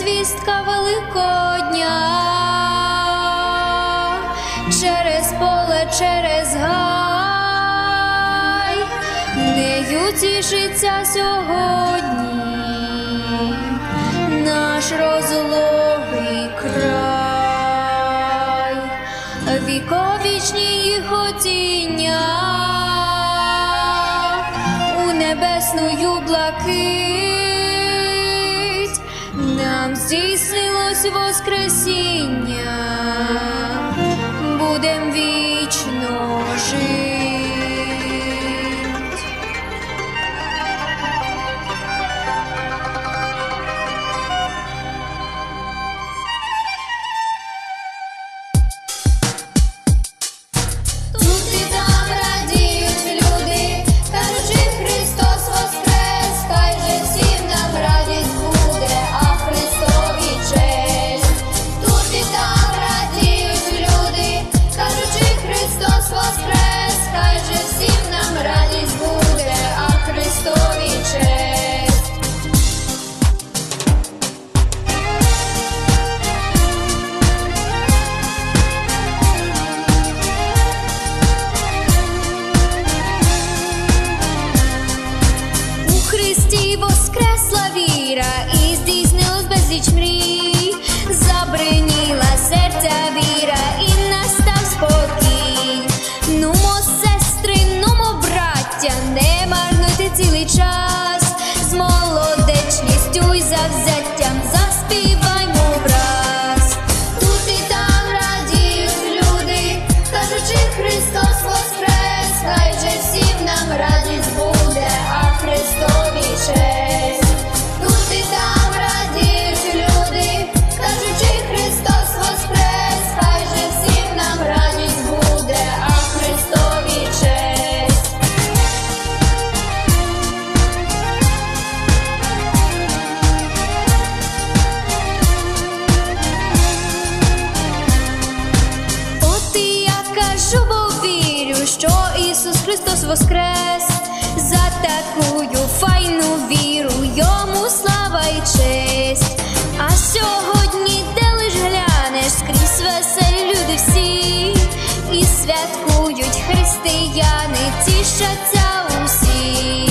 Звістка великодня. утішиться сьогодні, наш розлогий край, віковічні хотіння у небесну блакить нам здійснилось воскресіння, будем вічно жити. зросла віра і здійснилось безліч мрій, забриніла серця віра і настав спокій. Нумо, сестри, нумо, браття, не марнуйте цілий час. воскрес, за такую файну віру йому слава й честь. А сьогодні, де лиш глянеш, скрізь веселі люди всі, і святкують християни, тішаться усі.